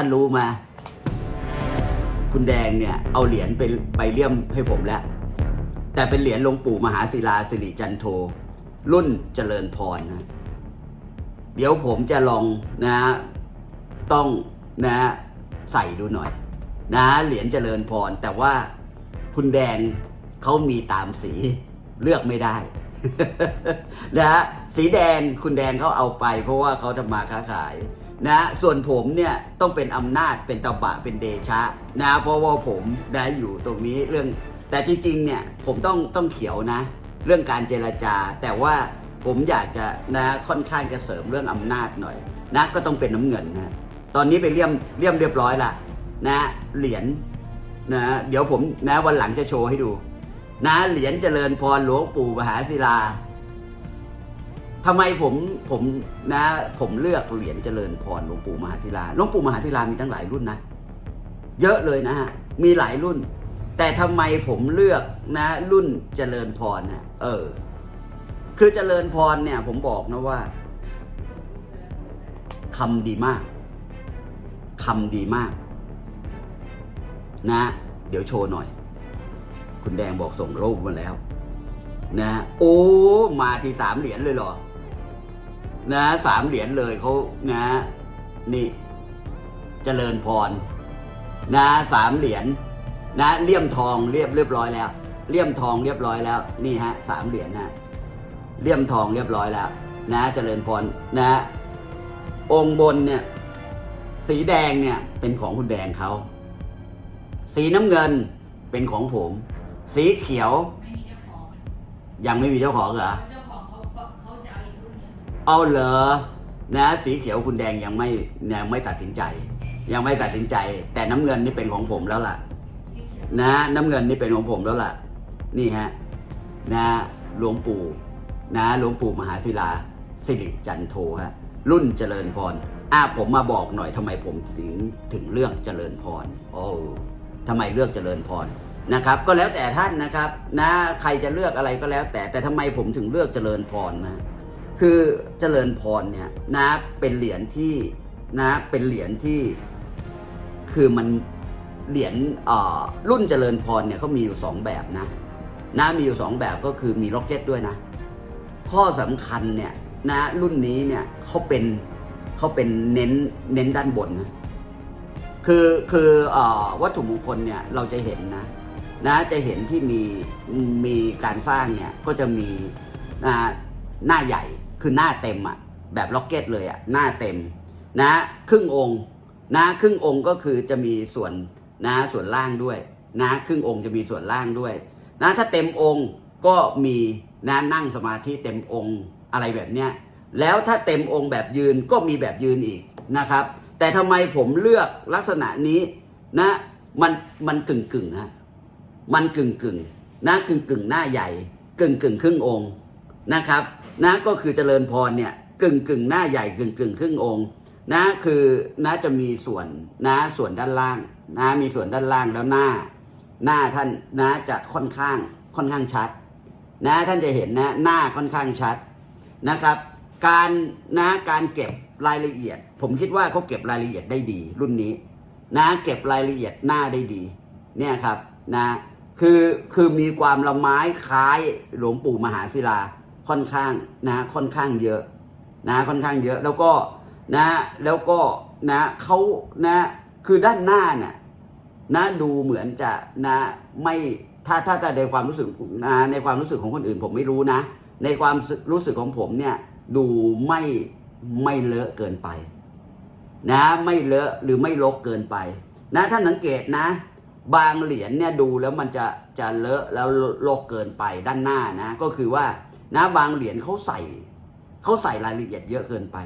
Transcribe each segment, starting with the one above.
ท่านรู้มา คุณแดงเนี่ย เอาเหรียญไปไปเลี่ยมให้ผมแล้ว แต่เป็นเหรียญหลวงปู่มหาศิลาสิริจันโท รุ่นเจริญพรนะ เดี๋ยวผมจะลองนะต้องนะใส่ดูหน่อย นะเหรียญเจริญพร แต่ว่าคุณแดงเขามีตามสีเลือกไม่ได้นะฮะสีแดงคุณแดงเขาเอาไปเพราะว่าเขาทำมาค้าขาย นะส่วนผมเนี่ยต้องเป็นอำนาจเป็นตบะเป็นเดชะนะเพราะว่าผมได้อยู่ตรงนี้เรื่อง แต่จริงๆเนี่ยผมต้องต้องเขียวนะ เรื่องการเจรจา แต่ว่าผมอยากจะนะค่อนข้างจะเสริมเรื่องอำนาจหน่อยนะก็ต้องเป็นน้ำเงินนะตอนนี้ไปเลี่ยมเลี่ยมเรียบร้อยละนะเหรียญนะเดี๋ยวผมนะวันหลังจะโชว์ให้ดู นะเหรียญเจริญพรหลวงปู่มหาศิลา ทำไมผมผมนะผมเลือกเหรียญเจริญพรหลวงปู่มหาศิลาหลวงปู่มหาศิลามีทั้งหลายรุ่นนะ เยอะเลยนะฮะมีหลายรุ่น แต่ทำไมผมเลือกนะรุ่นเจริญพรนะเออ คือเจริญพรเนี่ยผมบอกนะว่าคำดีมากคำดีมาก นะ เดี๋ยวโชว์หน่อย คุณแดงบอกส่งรูปมาแล้ว นะ โอ้ มาที่สามเหรียญเลยเหรอ นะสามเหรียญเลยเขานะ นี่เจริญพร นะสามเหรียญนะเลี่ยมทองเรียบเรียบร้อยแล้ว เลี่ยมทองเรียบร้อยแล้ว นี่ฮะสามเหรียญนะเลี่ยมทองเรียบร้อยแล้ว นะเจริญพรนะ องค์บนเนี่ย สีแดงเนี่ยเป็นของคุณแดงเขาสีน้ำเงินเป็นของผม สีเขียว ยังไม่มีเจ้าของเหรอ เอาเหรอนะสีเขียวคุณแดงยังไม่ยังไม่ตัดสินใจ ยังไม่ตัดสินใจ แต่น้ำเงินนี่เป็นของผมแล้วล่ะ นะน้ำเงินนี่เป็นของผมแล้วล่ะ นี่ฮะนะหลวงปู่นะหลวงปู่มหาศิลาสิริจันโทฮะรุ่นเจริญพรอะผมมาบอกหน่อยทำไมผมถึงถึงเลือกเจริญพรโอ้ทำไมเลือกเจริญพรนะครับ ก็แล้วแต่ท่านนะครับ นะใครจะเลือกอะไรก็แล้วแต่แต่ทำไมผมถึงเลือกเจริญพรนะ คือเจริญพรเนี่ยนะเป็นเหรียญที่นะเป็นเหรียญที่คือมันเหรียญอ่อรุ่นเจริญพรเนี่ยเขามีอยู่สองแบบนะนะมีอยู่สองแบบก็คือมีล็อกเก็ตด้วยนะ ข้อสำคัญเนี่ยนะรุ่นนี้เนี่ยเขาเป็นเขาเป็นเน้นเน้นด้านบนนะคือคืออวัตถุมงคลเนี่ยเราจะเห็นนะนะจะเห็นที่มีมีการสร้างเนี่ยก็จะมีนะหน้าใหญ่ คือหน้าเต็มอะแบบล็อกเก็ตเลยอะหน้าเต็มนะครึ่งองค์นะครึ่งองค์ก็คือจะมีส่วนนะส่วนล่างด้วยนะครึ่งองค์จะมีส่วนล่างด้วยนะถ้าเต็มองค์ก็มีนะนั่งสมาธิเต็มองค์อะไรแบบเนี้ยแล้วถ้าเต็มองค์แบบยืนก็มีแบบยืนอีกนะครับ แต่ทำไมผมเลือกลักษณะนี้นะมันมันกึ่งกึ่งฮะมันกึ่งกึ่งนะกึ่งกึ่งหน้าใหญ่กึ่งกึ่งครึ่งองค์ นะครับนะก็คือเจริญพรเนี่ยกึ่งกึ่งหน้าใหญ่กึ่งกึ่งครึ่งองค์นะคือนะจะมีส่วนนะส่วนด้านล่างนะมีส่วนด้านล่างแล้วหน้า หน้าท่านนะจะค่อนข้างค่อนข้างชัด นะท่านจะเห็นนะหน้าค่อนข้างชัดนะครับ การนะการเก็บรายละเอียด ผมคิดว่าเขาเก็บรายละเอียดได้ดี รุ่นนี้ นะเก็บรายละเอียดหน้าได้ดี เนี่ยครับนะคือคือมีความละไม้คล้ายหลวงปู่มหาศิลา ค่อนข้างนะค่อนข้างเยอะนะค่อนข้างเยอะแล้วก็นะแล้วก็นะเขานะคือด้านหน้าน่ะนะดูเหมือนจะนะไม่ถ้าถ้าถ้าในความรู้สึกนะในความรู้สึกของคนอื่นผมไม่รู้นะ ในความรู้สึกของผมเนี่ยดูไม่ไม่เลอะเกินไป นะไม่เลอะหรือไม่ลกเกินไป นะท่านสังเกตนะ บางเหรียญเนี่ยดูแล้วมันจะจะเลอะแล้วลกเกินไปด้านหน้านะ ก็คือว่า นะบางเหรียญเขาใส่เขาใส่รายละเอียดเยอะเกินไป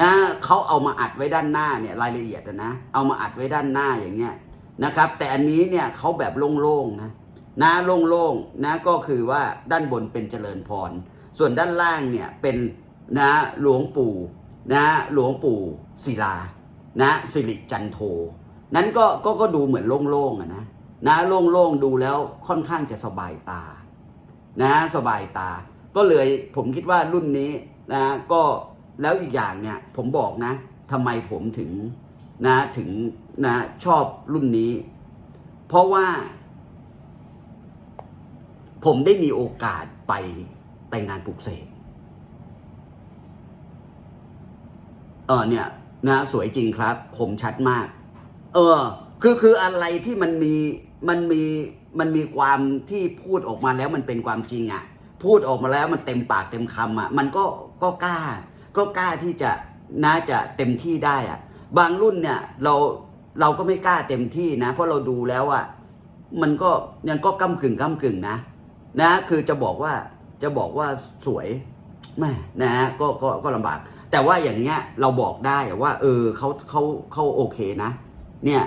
นะเขาเอามาอัดไว้ด้านหน้าเนี่ยรายละเอียดนะ เอามาอัดไว้ด้านหน้าอย่างเงี้ยนะครับ แต่อันนี้เนี่ยเขาแบบโล่งๆนะนะโล่งๆนะก็คือว่าด้านบนเป็นเจริญพร ส่วนด้านล่างเนี่ยเป็นนะหลวงปู่นะหลวงปู่ศิลานะสิริจันโทนั้นก็ก็ก็ดูเหมือนโล่งๆอะนะนะโล่งๆดูแล้วค่อนข้างจะสบายตา นะสบายตา ก็เลยผมคิดว่ารุ่นนี้นะก็แล้วอีกอย่างเนี่ยผมบอกนะทำไมผมถึงนะถึงนะชอบรุ่นนี้ เพราะว่า ผมได้มีโอกาสไปไปงานปลุกเสกเออเนี่ยนะสวยจริงครับ ผมชัดมาก เออ คือคืออะไรที่มันมีมันมีมันมีความที่พูดออกมาแล้วมันเป็นความจริงอะ่ะ พูดออกมาแล้วมันเต็มปากเต็มคำอะ่ะมันก็ก็กล้า ก็กล้าที่จะน่าจะเต็มที่ได้อะ่ะ บางรุ่นเนี่ยเราเราก็ไม่กล้าเต็มที่นะ เพราะเราดูแล้วอะ่ะมันก็ยังก็ก้ากึ่งก้ากึ่งนะ นะคือจะบอกว่าจะบอกว่าสวยแม่นะฮะก็ก็ก็ลำบาก แต่ว่าอย่างเงี้ยเราบอกได้ว่า เออเขาเขาเขาโอเคนะ เนี่ย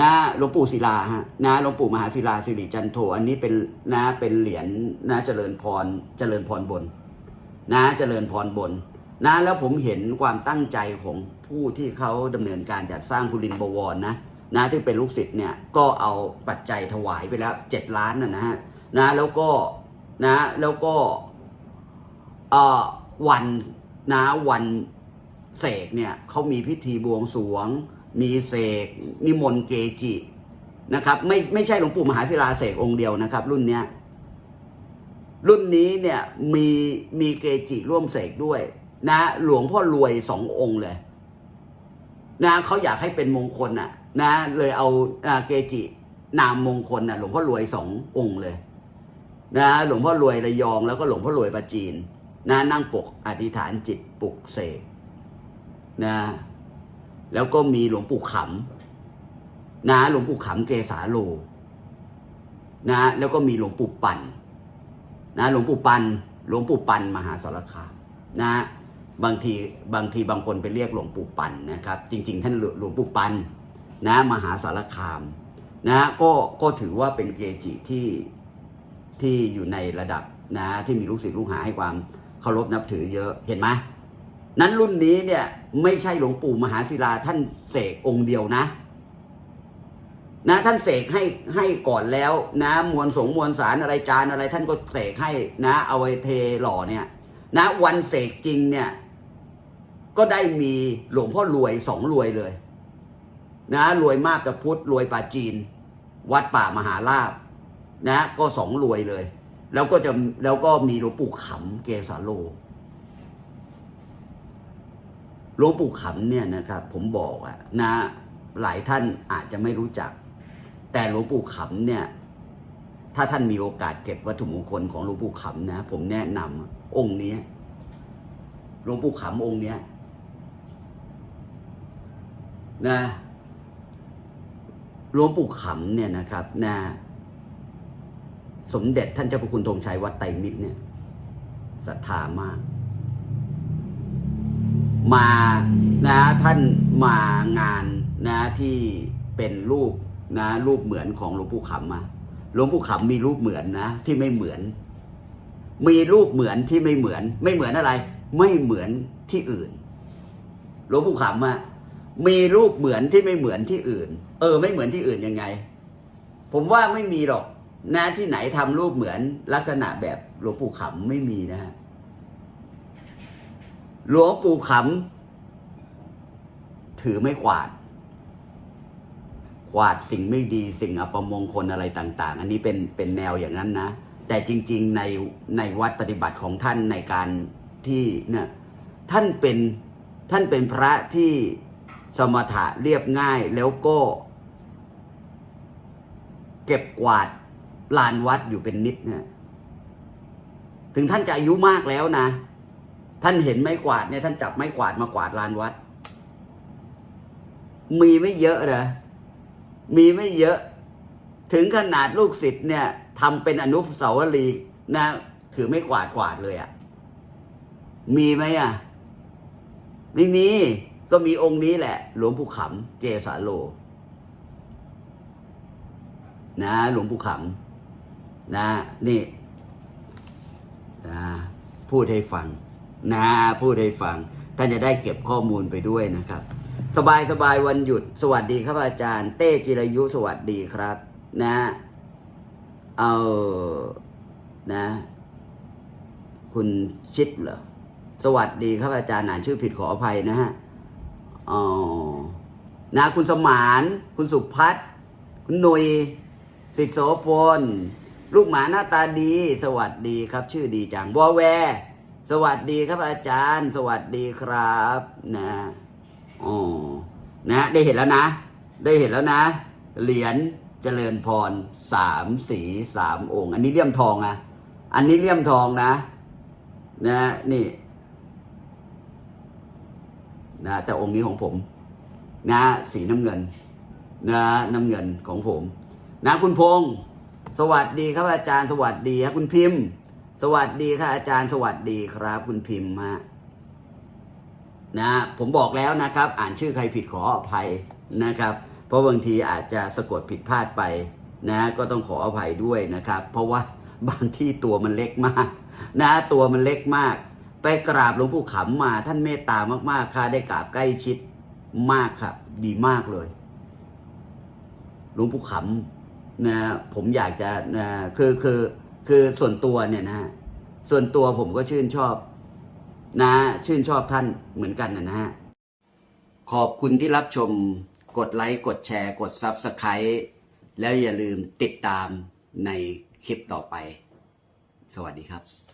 นะหลวงปู่ศิลาฮะนะหลวงปู่มหาศิลาสิริจันโทอันนี้เป็นนะเป็นเหรียญนะเจริญพรเจริญพรบน นะเจริญพรบน นะแล้วผมเห็นความตั้งใจของผู้ที่เขาดำเนินการจัดสร้างคุณลินบวรนะนะที่เป็นลูกศิษย์เนี่ยก็เอาปัจจัยถวายไปแล้วเจ็ดล้านนะนะฮะนะแล้วก็นะแล้วก็เอ่อวันนะวันเสกเนี่ยเขามีพิธีบวงสรวง มีเสกนิมนต์เกจินะครับ ไม่ไม่ใช่หลวงปู่มหาศิลาเสกองค์เดียวนะครับ รุ่นเนี้ยรุ่นนี้เนี่ยมีมีเกจิร่วมเสกด้วย นะ หลวงพ่อรวยสององค์เลยนะเขาอยากให้เป็นมงคลน่ะ นะ เลยเอาอ่าเกจินามมงคลน่ะหลวงพ่อรวยสององค์เลย นะหลวงพ่อรวยระยองแล้วก็หลวงพ่อรวยประจีน นะนั่งปกอธิษฐานจิตปลุกเสกนะ แล้วก็มีหลวงปู่ขำนะหลวงปู่ขำเกษาโลนะแล้วก็มีหลวงปู่ปันนะหลวงปู่ปันหลวงปู่ปันมหาสารคามนะบางทีบางทีบางคนไปเรียกหลวงปู่ปันนะครับ จริง ๆ ท่านหลวงปู่ปันนะมหาสารคามนะก็ก็ถือว่าเป็นเกจิที่ที่อยู่ในระดับนะที่มีลูกศิษย์ลูกหาให้ความเคารพนับถือเยอะเห็นไหม นั้นรุ่นนี้เนี่ยไม่ใช่หลวงปู่มหาศิลาท่านเสกองค์เดียวนะ นะท่านเสกให้ให้ก่อนแล้วนะมวลสงมวลสารอะไรจานอะไรท่านก็เสกให้นะเอาไว้เทหล่อเนี่ย นะวันเสกจริงเนี่ย ก็ได้มีหลวงพ่อรวยสองรวยเลย นะรวยมากกับพุทธรวยป่าจีน วัดป่ามหาลาบนะ ก็สองรวยเลย แล้วก็จะแล้วก็มีหลวงปู่ขำเกสาโล ห ลวงปู่ขำเนี่ยนะครับผมบอกอะนะหลายท่านอาจจะไม่รู้จัก แต่หลวงปู่ขำเนี่ย ถ้าท่านมีโอกาสเก็บวัตถุมงคลของหลวงปู่ขำนะ ผมแนะนำองค์นี้หลวงปู่ขำองค์นี้นะหลวงปู่ขำเนี่ยนะครับนะสมเด็จท่านเจ้าพระคุณธงชัยวัดไตรมิตรเนี่ยศรัทธามาก มานะท่านมางานนะที่เป็นรูปนะรูปเหมือนของหลวงปู่ขำมาหลวงปู่ขำมีรูปเหมือนนะที่ไม่เหมือน มีรูปเหมือนที่ไม่เหมือน ไม่เหมือนอะไร ไม่เหมือนที่อื่น หลวงปู่ขำอะมีรูปเหมือนที่ไม่เหมือนที่อื่น เออ ไม่เหมือนที่อื่นยังไง ผมว่าไม่มีหรอกนะที่ไหนทำรูปเหมือนลักษณะแบบหลวงปู่ขำไม่มีนะฮะ หลวงปู่ขำถือไม่กวาด กวาดสิ่งไม่ดีสิ่งอัปมงคลอะไรต่าง ๆ อันนี้เป็นเป็นแนวอย่างนั้นนะ แต่จริง ๆ ในในวัดปฏิบัติของท่านในการที่เนี่ยท่านเป็นท่านเป็นพระที่สมถะเรียบง่ายแล้วก็ เก็บกวาดลานวัดอยู่เป็นนิดเนี่ยถึงท่านจะอายุมากแล้วนะ ท่านเห็นไม้กวาดเนี่ยท่านจับไม้กวาดมากวาดลานวัด มีไม่เยอะนะมีไม่เยอะ ถึงขนาดลูกศิษย์เนี่ยทำเป็นอนุสาวรีย์นะถือไม่กวาดกวาดเลยอะ่ะ มีไหมอะ่ะ ไม่มี ก็มีองค์นี้แหละ หลวงปู่ขำเกสาโล นะ หลวงปู่ขำนะ นี่นะพูดให้ฟัง นะพูดให้ฟัง ท่านจะได้เก็บข้อมูลไปด้วยนะครับ สบายสบายวันหยุด สวัสดีครับอาจารย์ เต้จิรายุสวัสดีครับ นะ เอานะ คุณชิดเหรอสวัสดีครับอาจารย์อ่านชื่อผิดขออภัยนะฮะอ๋อนะคุณสมาน คุณสุพัฒน์คุณหนุยสิทธิโสพล ลูกหมาหน้าตาดี สวัสดีครับ ชื่อดีจังบัวแวร์ สวัสดีครับอาจารย์ สวัสดีครับนะอ๋อนะได้เห็นแล้วนะ ได้เห็นแล้วนะ เหรียญเจริญพรสามสีสามองค์ อันนี้เลี่ยมทองนะอันนี้เลี่ยมทองนะ นะนี่นะแต่องค์นี้ของผม นะ สีน้ำเงิน นะน้ำเงินของผม นะคุณพงศ์สวัสดีครับอาจารย์สวัสดีครับคุณพิมพ์ สวัสดีครับอาจารย์สวัสดีครับ คุณพิมพ์ฮะนะผมบอกแล้วนะครับ อ่านชื่อใครผิดขออภัยนะครับ เพราะบางทีอาจจะสะกดผิดพลาดไปนะก็ต้องขออภัยด้วยนะครับ เพราะว่าบางที่ตัวมันเล็กมากนะตัวมันเล็กมาก ไปกราบหลวงปู่ขำมาท่านเมตตามากๆค่ะได้กราบใกล้ชิดมากครับ ดีมากเลยหลวงปู่ขำนะผมอยากจะนะคือคือ คือส่วนตัวเนี่ยนะฮะส่วนตัวผมก็ชื่นชอบ นะ ชื่นชอบท่านเหมือนกันนะนะฮะขอบคุณที่รับชมกดไลค์ กดแชร์ กด Subscribe แล้วอย่าลืมติดตามในคลิปต่อไป สวัสดีครับ